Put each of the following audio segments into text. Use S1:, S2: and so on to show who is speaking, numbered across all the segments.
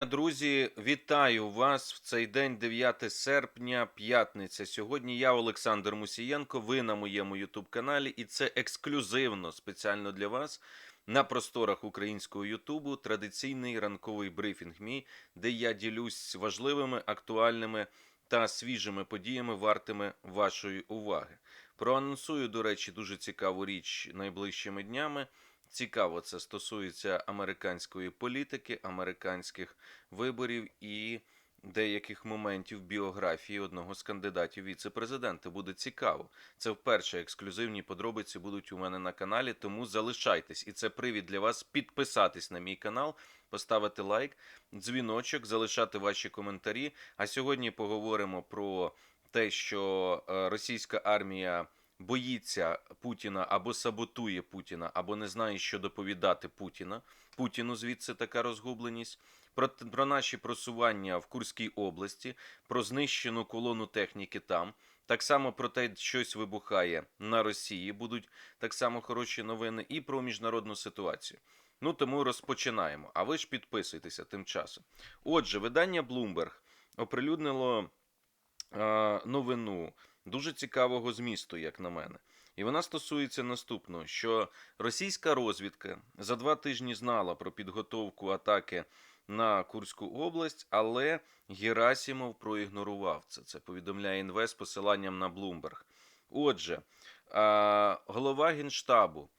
S1: Друзі, вітаю вас в цей день, 9 серпня, п'ятниця. Сьогодні я, Олександр Мусієнко. Ви на моєму Ютуб каналі, і це ексклюзивно спеціально для вас на просторах українського Ютубу. Традиційний ранковий брифінг мій, де я ділюсь важливими, актуальними та свіжими подіями, вартими вашої уваги. Проанонсую, до речі, дуже цікаву річ найближчими днями. Цікаво, це стосується американської політики, американських виборів і деяких моментів біографії одного з кандидатів віце-президента. Буде цікаво. Це вперше ексклюзивні подробиці будуть у мене на каналі, тому залишайтесь. І це привід для вас підписатись на мій канал, поставити лайк, дзвіночок, залишати ваші коментарі. А сьогодні поговоримо про те, що е, російська армія боїться Путіна або саботує Путіна, або не знає, що доповідати Путіна. Путіну звідси така розгубленість. Про, про наші просування в Курській області, про знищену колону техніки там. Так само про те, щось вибухає на Росії, будуть так само хороші новини, і про міжнародну ситуацію. Ну тому розпочинаємо. А ви ж підписуйтеся тим часом. Отже, видання Bloomberg оприлюднило е, новину дуже цікавого змісту, як на мене. І вона стосується наступного: що російська розвідка за два тижні знала про підготовку атаки на Курську область, але Герасімов проігнорував це. Це повідомляє НВ з посиланням на Bloomberg. Отже, голова генштабу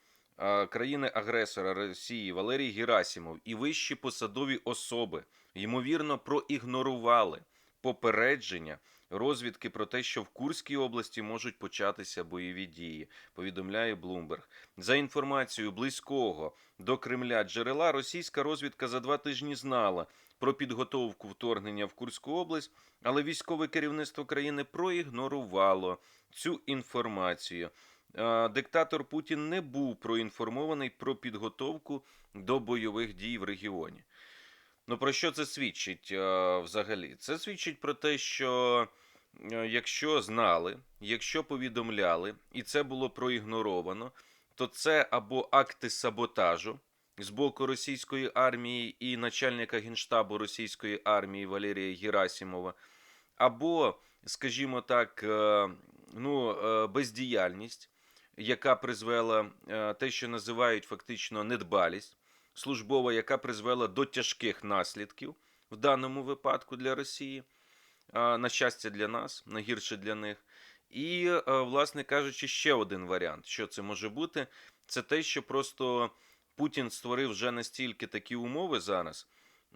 S1: країни-агресора Росії Валерій Герасімов і вищі посадові особи ймовірно проігнорували попередження розвідки про те, що в Курській області можуть початися бойові дії, повідомляє Bloomberg. За інформацією близького до Кремля джерела, російська розвідка за два тижні знала про підготовку вторгнення в Курську область, але військове керівництво країни проігнорувало цю інформацію. Диктатор Путін не був проінформований про підготовку до бойових дій в регіоні. Ну про що це свідчить е, взагалі? Це свідчить про те, що е, якщо знали, якщо повідомляли, і це було проігноровано, то це або акти саботажу з боку російської армії і начальника генштабу російської армії Валерія Герасімова, або, скажімо так, е, ну, бездіяльність, яка призвела те, що називають фактично недбалість службова, яка призвела до тяжких наслідків в даному випадку для Росії. На щастя, для нас, на гірше для них. І, е, власне кажучи, ще один варіант, що це може бути, це те, що просто Путін створив вже настільки такі умови зараз,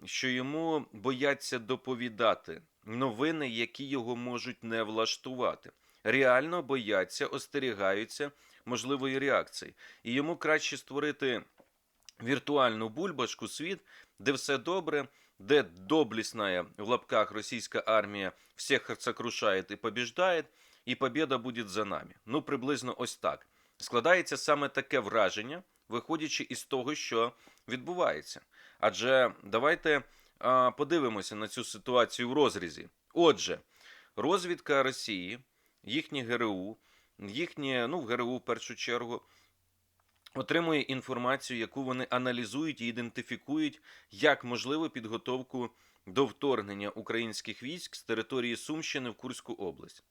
S1: що йому бояться доповідати новини, які його можуть не влаштувати. Реально бояться, остерігаються можливої реакції. І йому краще створити віртуальну бульбашку світ, де все добре, де доблесная в лапках російська армія всіх сокрушає і побіждає, і побіда буде за нами. Ну, приблизно ось так. Складається саме таке враження, виходячи із того, що відбувається. Адже давайте а, подивимося на цю ситуацію в розрізі. Отже, розвідка Росії, їхнє ГРУ, їхнє, ну, в ГРУ в першу чергу, отримує інформацію, яку вони аналізують і ідентифікують як можливу підготовку до вторгнення українських військ з території Сумщини в Курську область.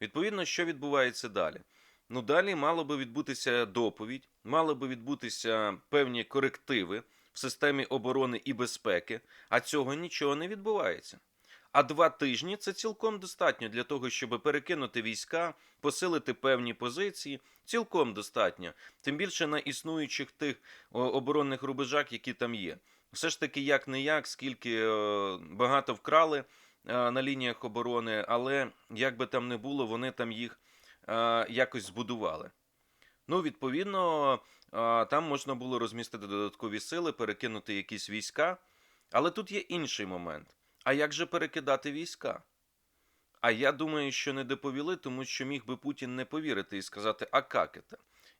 S1: Відповідно, що відбувається далі? Ну, далі мало би відбутися доповідь, мало би відбутися певні корективи в системі оборони і безпеки, а цього нічого не відбувається. А два тижні це цілком достатньо для того, щоб перекинути війська, посилити певні позиції. Цілком достатньо, тим більше на існуючих тих оборонних рубежах, які там є. Все ж таки, як не як, скільки е, багато вкрали е, на лініях оборони, але як би там не було, вони там їх е, якось збудували. Ну, відповідно, там можна було розмістити додаткові сили, перекинути якісь війська. Але тут є інший момент. А як же перекидати війська? А я думаю, що не доповіли, тому що міг би Путін не повірити і сказати, а як?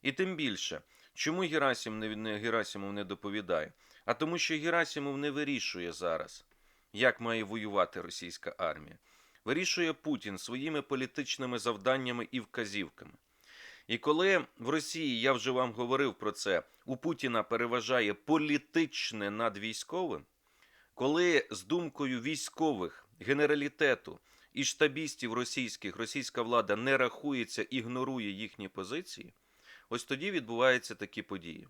S1: І тим більше, чому Герасим не, не, Герасимов не доповідає? А тому, що Герасимов не вирішує зараз, як має воювати російська армія. Вирішує Путін своїми політичними завданнями і вказівками. І коли в Росії, я вже вам говорив про це, у Путіна переважає політичне над військовим, коли з думкою військових, генералітету і штабістів російських російська влада не рахується, ігнорує їхні позиції, ось тоді відбуваються такі події.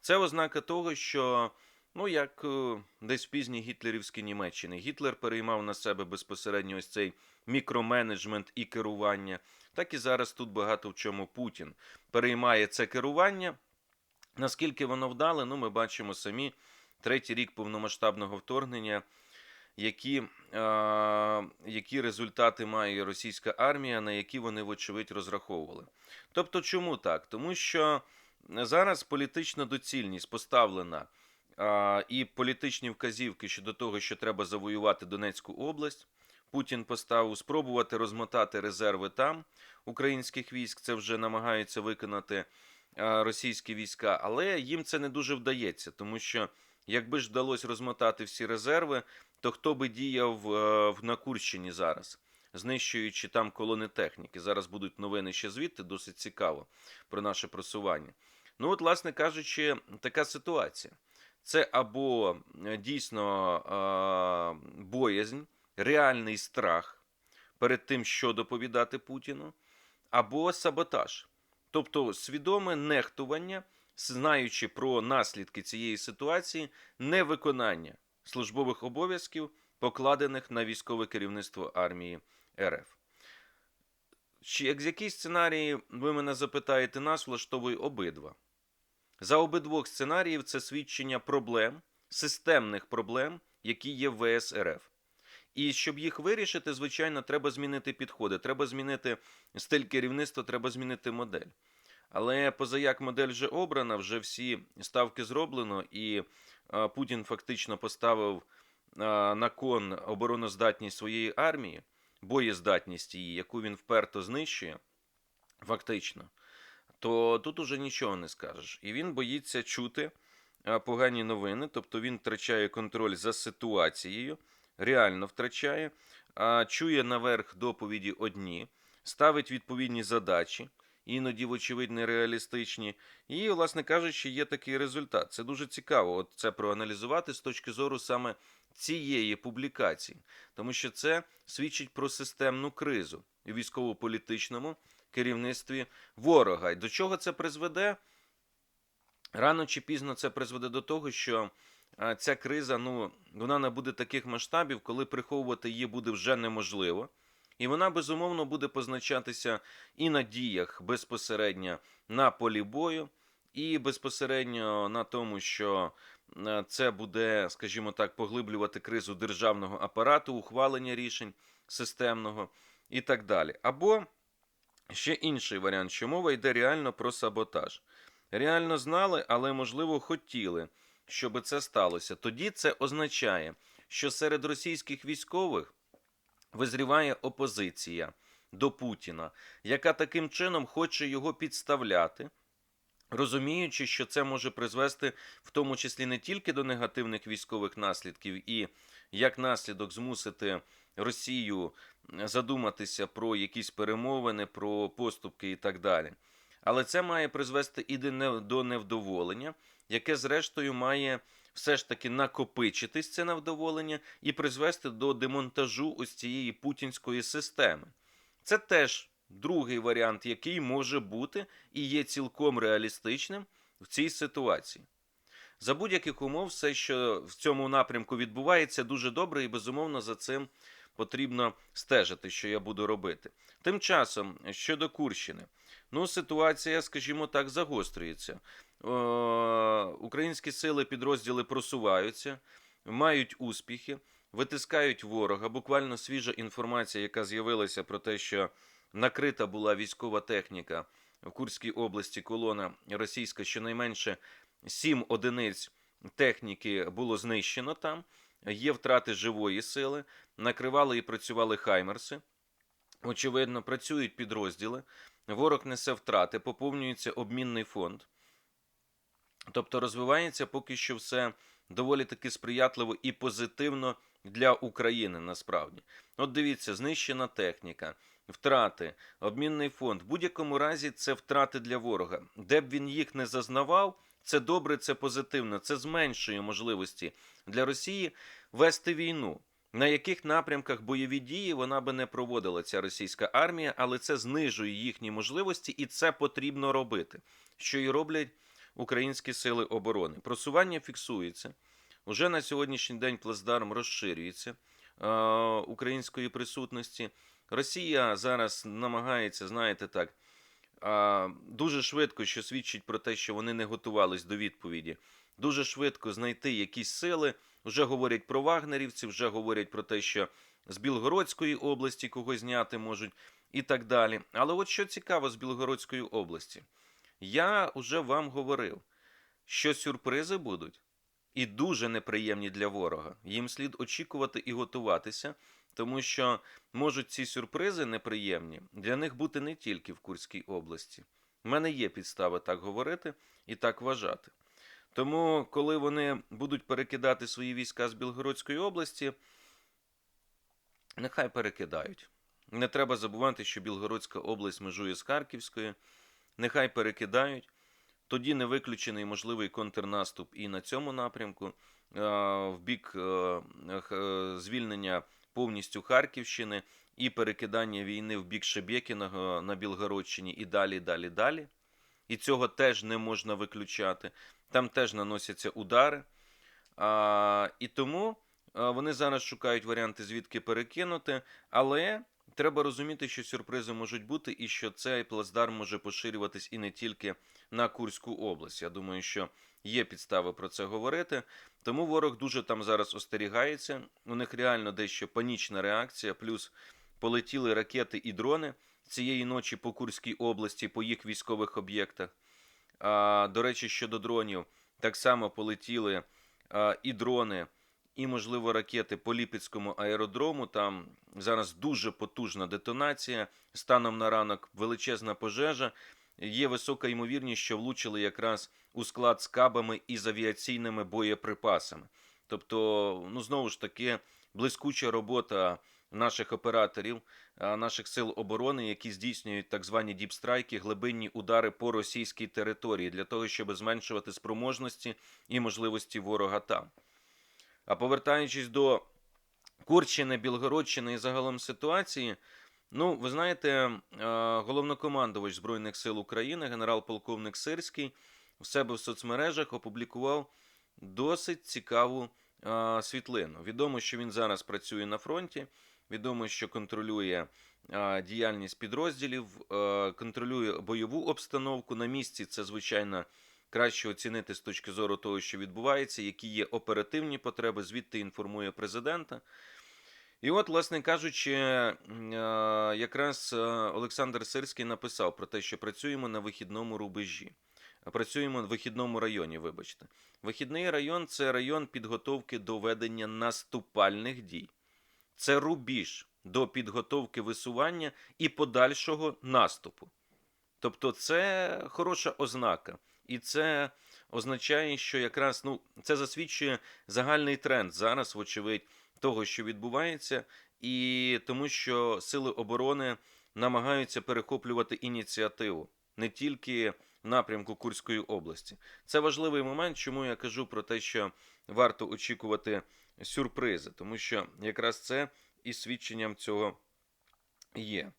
S1: Це ознака того, що ну як е, десь в пізній гітлерівській Німеччині Гітлер переймав на себе безпосередньо ось цей мікроменеджмент і керування, так і зараз тут багато в чому Путін переймає це керування. Наскільки воно вдале, ну ми бачимо самі третій рік повномасштабного вторгнення, які, е, які результати має російська армія, на які вони, вочевидь, розраховували. Тобто, чому так? Тому що зараз політична доцільність поставлена а, і політичні вказівки щодо того, що треба завоювати Донецьку область. Путін поставив спробувати розмотати резерви там українських військ. Це вже намагаються виконати а, російські війська, але їм це не дуже вдається, тому що якби ж вдалося розмотати всі резерви, то хто би діяв е, в на Курщині зараз, знищуючи там колони техніки. Зараз будуть новини ще звідти, досить цікаво про наше просування. Ну, от, власне кажучи, така ситуація. Це або е, дійсно е, боязнь, реальний страх перед тим, що доповідати Путіну, або саботаж, тобто свідоме нехтування, знаючи про наслідки цієї ситуації, невиконання службових обов'язків, покладених на військове керівництво армії РФ. Чи як з який сценарій ви мене запитаєте, нас влаштовує обидва. За обидвох сценаріїв це свідчення проблем, системних проблем, які є в ВС РФ. І щоб їх вирішити, звичайно, треба змінити підходи, треба змінити стиль керівництва, треба змінити модель. Але позаяк модель вже обрана, вже всі ставки зроблено, і Путін фактично поставив на кон обороноздатність своєї армії, боєздатність її, яку він вперто знищує, фактично то тут уже нічого не скажеш. І він боїться чути погані новини, тобто він втрачає контроль за ситуацією, реально втрачає, чує наверх доповіді одні, ставить відповідні задачі, іноді, вочевидь, нереалістичні. І, власне кажучи, є такий результат. Це дуже цікаво. От це проаналізувати з точки зору саме цієї публікації, тому що це свідчить про системну кризу у військово-політичному керівництві ворога. І до чого це призведе? Рано чи пізно це призведе до того, що ця криза ну, вона набуде таких масштабів, коли приховувати її буде вже неможливо. І вона безумовно буде позначатися і на діях безпосередньо на полі бою, і безпосередньо на тому, що е, це буде, скажімо так, поглиблювати кризу державного апарату, ухвалення рішень системного і так далі. Або Ще інший варіант, що мова йде реально про саботаж. Реально знали, але, можливо, хотіли, щоб це сталося. Тоді це означає, що серед російських військових визріває опозиція до Путіна, яка таким чином хоче його підставляти, розуміючи, що це може призвести в тому числі не тільки до негативних військових наслідків, і як наслідок змусити Росію задуматися про якісь перемовини, про поступки і так далі. Але це має призвести і до невдоволення, яке, зрештою, має все ж таки накопичитись це невдоволення і призвести до демонтажу ось цієї путінської системи. Це теж другий варіант, який може бути і є цілком реалістичним в цій ситуації. За будь-яких умов, все, що в цьому напрямку відбувається, дуже добре, і безумовно за цим потрібно стежити, що я буду робити. Тим часом, щодо Курщини, ну ситуація, скажімо так, загострюється. Е, Українські сили підрозділи просуваються, мають успіхи, витискають ворога. Буквально свіжа інформація, яка з'явилася про те, що накрита була військова техніка в Курській області, колона російська, щонайменше сім одиниць техніки було знищено там. Є втрати живої сили, накривали і працювали хаймерси. Очевидно, працюють підрозділи. Ворог несе втрати, поповнюється обмінний фонд. Тобто розвивається поки що все доволі таки сприятливо і позитивно для України насправді. От дивіться, знищена техніка, втрати, обмінний фонд. В будь-якому разі це втрати для ворога. Де б він їх не зазнавав, Це добре, це позитивно, це зменшує можливості для Росії вести війну. На яких напрямках бойові дії вона би не проводила ця російська армія, але це знижує їхні можливості, і це потрібно робити, що і роблять українські сили оборони. Просування фіксується. Уже на сьогоднішній день плацдарм розширюється е, української присутності. Росія зараз намагається, знаєте так, е, дуже швидко, що свідчить про те, що вони не готувались до відповіді. Дуже швидко знайти якісь сили. Вже говорять про вагнерівців, вже говорять про те, що з Білгородської області когось зняти можуть і так далі. Але от що цікаво з Білгородської області, я вже вам говорив, що сюрпризи будуть і дуже неприємні для ворога. Їм слід очікувати і готуватися, тому що можуть ці сюрпризи неприємні для них бути не тільки в Курській області. У мене є підстави так говорити і так вважати. Тому, коли вони будуть перекидати свої війська з Білгородської області, нехай перекидають. Не треба забувати, що Білгородська область межує з Харківською. Нехай перекидають. Тоді не виключений можливий контрнаступ і на цьому напрямку, е, в бік е, звільнення повністю Харківщини і перекидання війни в бік Шебєкіного на Білгородщині і далі, далі, далі. І цього теж не можна виключати. Там теж наносяться удари. А, і тому вони зараз шукають варіанти, звідки перекинути. Але треба розуміти, що сюрпризи можуть бути, і що цей плацдарм може поширюватись і не тільки на Курську область. Я думаю, що є підстави про це говорити. Тому ворог дуже там зараз остерігається. У них реально дещо панічна реакція, плюс полетіли ракети і дрони цієї ночі по Курській області, по їх військових об'єктах. До речі, щодо дронів, так само полетіли а, і дрони, і, можливо, ракети по Ліпецькому аеродрому. Там зараз дуже потужна детонація. Станом на ранок величезна пожежа. Є висока ймовірність, що влучили якраз у склад з кабами і з авіаційними боєприпасами. Тобто, ну знову ж таки, блискуча робота наших операторів, наших сил оборони, які здійснюють так звані діпстрайки, глибинні удари по російській території для того, щоб зменшувати спроможності і можливості ворога там. А повертаючись до Курщини, Білгородщини і загалом ситуації, ну, ви знаєте, головнокомандувач Збройних сил України, генерал-полковник Сирський, в себе в соцмережах опублікував досить цікаву світлину. Відомо, що він зараз працює на фронті. Відомо, що контролює діяльність підрозділів, е, контролює бойову обстановку на місці. Це звичайно краще оцінити з точки зору того, що відбувається, які є оперативні потреби. Звідти інформує президента. І от, власне кажучи, е, якраз е, Олександр Сирський написав про те, що працюємо на вихідному рубежі. Працюємо в вихідному районі, вибачте. Вихідний район це район підготовки до ведення наступальних дій. Це рубіж до підготовки висування і подальшого наступу. Тобто це хороша ознака. І це означає, що якраз ну, це засвідчує загальний тренд зараз, вочевидь, того, що відбувається, і тому, що сили оборони намагаються перехоплювати ініціативу не тільки в напрямку Курської області. Це важливий момент, чому я кажу про те, що варто очікувати сюрпризи, тому що якраз це і свідченням цього є.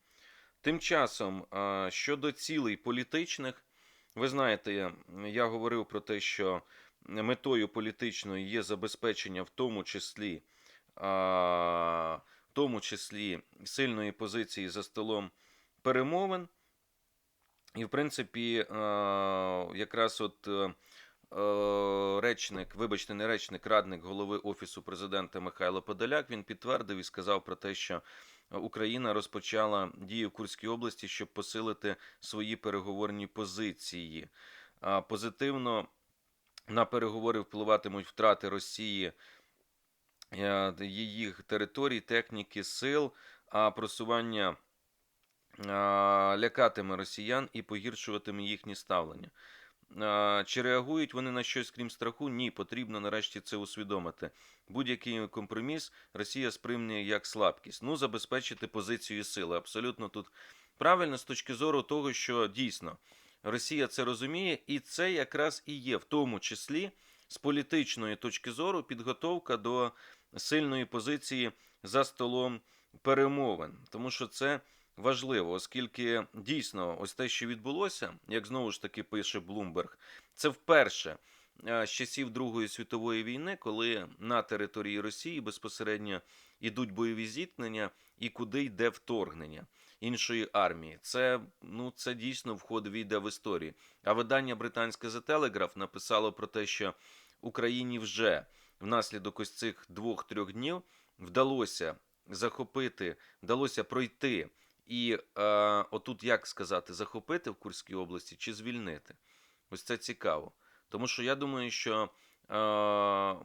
S1: Тим часом, щодо цілей політичних, ви знаєте, я- говорив про те, що метою політичною є забезпечення в тому числі, в тому числі сильної позиції за столом перемовин. І, в принципі, якраз от е, речник, вибачте, не речник, радник голови Офісу президента Михайло Подоляк, він підтвердив і сказав про те, що Україна розпочала дії в Курській області, щоб посилити свої переговорні позиції. Позитивно на переговори впливатимуть втрати Росії е, її територій, техніки, сил, а просування лякатиме росіян і погіршуватиме їхнє ставлення. Чи реагують вони на щось крім страху? Ні, потрібно нарешті це усвідомити. Будь-який компроміс Росія сприйме як слабкість. Ну, забезпечити позицію сили. Абсолютно тут правильно з точки зору того, що дійсно Росія це розуміє, і це якраз і є в тому числі з політичної точки зору підготовка до сильної позиції за столом перемовин, тому що це важливо, оскільки дійсно ось те, що відбулося, як знову ж таки пише Блумберг, це вперше е, з часів Другої світової війни, коли на території Росії безпосередньо йдуть бойові зіткнення і куди йде вторгнення іншої армії. Це ну це дійсно входить війде в історію. А видання британське The Telegraph написало про те, що Україні вже внаслідок ось цих двох-трьох днів вдалося захопити, вдалося пройти і е, отут як сказати, захопити в Курській області чи звільнити. Ось це цікаво. Тому що я думаю, що е,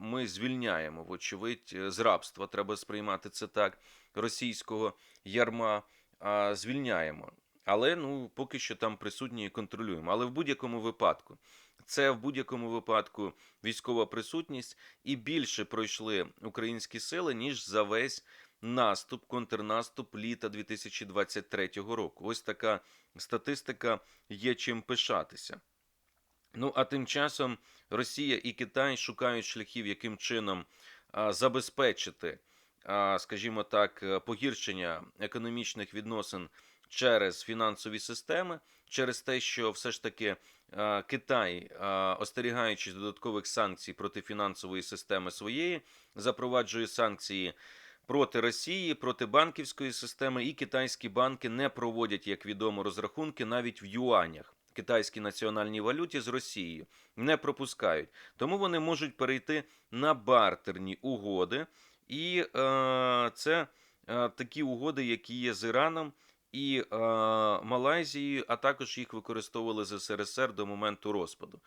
S1: ми звільняємо, вочевидь, з рабства. Треба сприймати це так, російського ярма а, звільняємо. Але ну поки що там присутні і контролюємо. Але в будь-якому випадку це в будь-якому випадку військова присутність і більше пройшли українські сили ніж за весь наступ, контрнаступ літа 2023 року. Ось така статистика є чим пишатися. Ну а тим часом Росія і Китай шукають шляхів, яким чином забезпечити, скажімо так, е, погіршення економічних відносин через фінансові системи, через те, що все ж таки Китай, остерігаючись додаткових санкцій проти фінансової системи своєї, запроваджує санкції. Проти Росії, проти банківської системи, і китайські банки не проводять, як відомо, розрахунки навіть в юанях китайській національній валюті з Росією не пропускають. Тому вони можуть перейти на бартерні угоди, і е, це е, такі угоди, які є з Іраном і е, Малайзією, а також їх використовували з СРСР до моменту розпаду.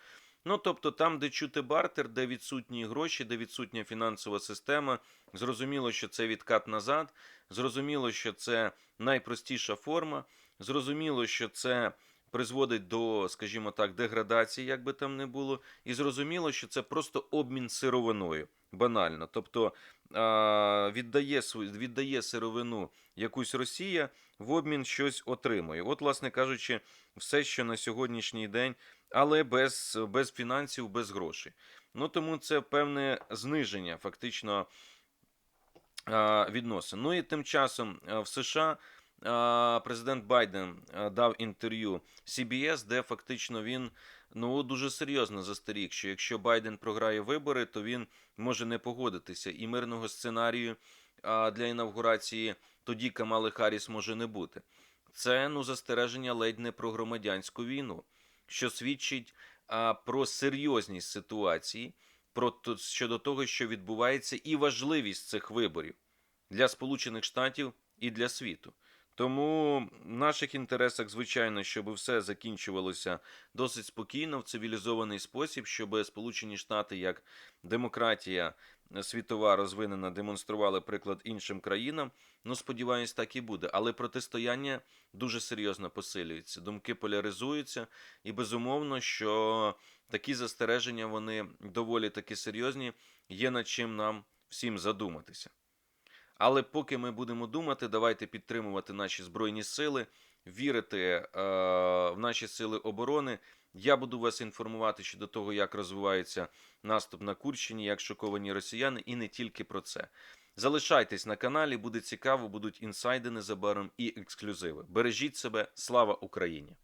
S1: Ну, тобто, там, де чути бартер, де відсутні гроші, де відсутня фінансова система, зрозуміло, що це відкат назад, зрозуміло, що це найпростіша форма, зрозуміло, що це призводить до, скажімо так, деградації, як би там не було, і зрозуміло, що це просто обмін сировиною. Банально. Тобто віддає віддає сировину якусь Росія, в обмін щось отримує. От, власне кажучи, все, що на сьогоднішній день, але без, без фінансів, без грошей. Ну тому це певне зниження фактично відносин. Ну і тим часом в США. Президент Байден дав інтерв'ю CBS, де фактично він ну дуже серйозно застеріг, що якщо Байден програє вибори, то він може не погодитися, і мирного сценарію для інавгурації тоді Камали Харріс може не бути. Це ну застереження ледь не про громадянську війну, що свідчить а, про серйозність ситуації, про щодо того, що відбувається, і важливість цих виборів для Сполучених Штатів і для світу. Тому в наших інтересах, звичайно, щоб все закінчувалося досить спокійно в цивілізований спосіб, щоб Сполучені Штати як демократія світова розвинена демонстрували приклад іншим країнам. Ну, сподіваюсь, так і буде. Але протистояння дуже серйозно посилюється. Думки поляризуються, і безумовно, що такі застереження вони доволі таки серйозні. Є над чим нам всім задуматися. Але поки ми будемо думати, давайте підтримувати наші збройні сили, вірити е, в наші сили оборони. Я буду вас інформувати щодо того, як розвивається наступ на Курщині, як шоковані росіяни, і не тільки про це. Залишайтесь на каналі, буде цікаво, будуть інсайди незабаром і ексклюзиви. Бережіть себе, слава Україні!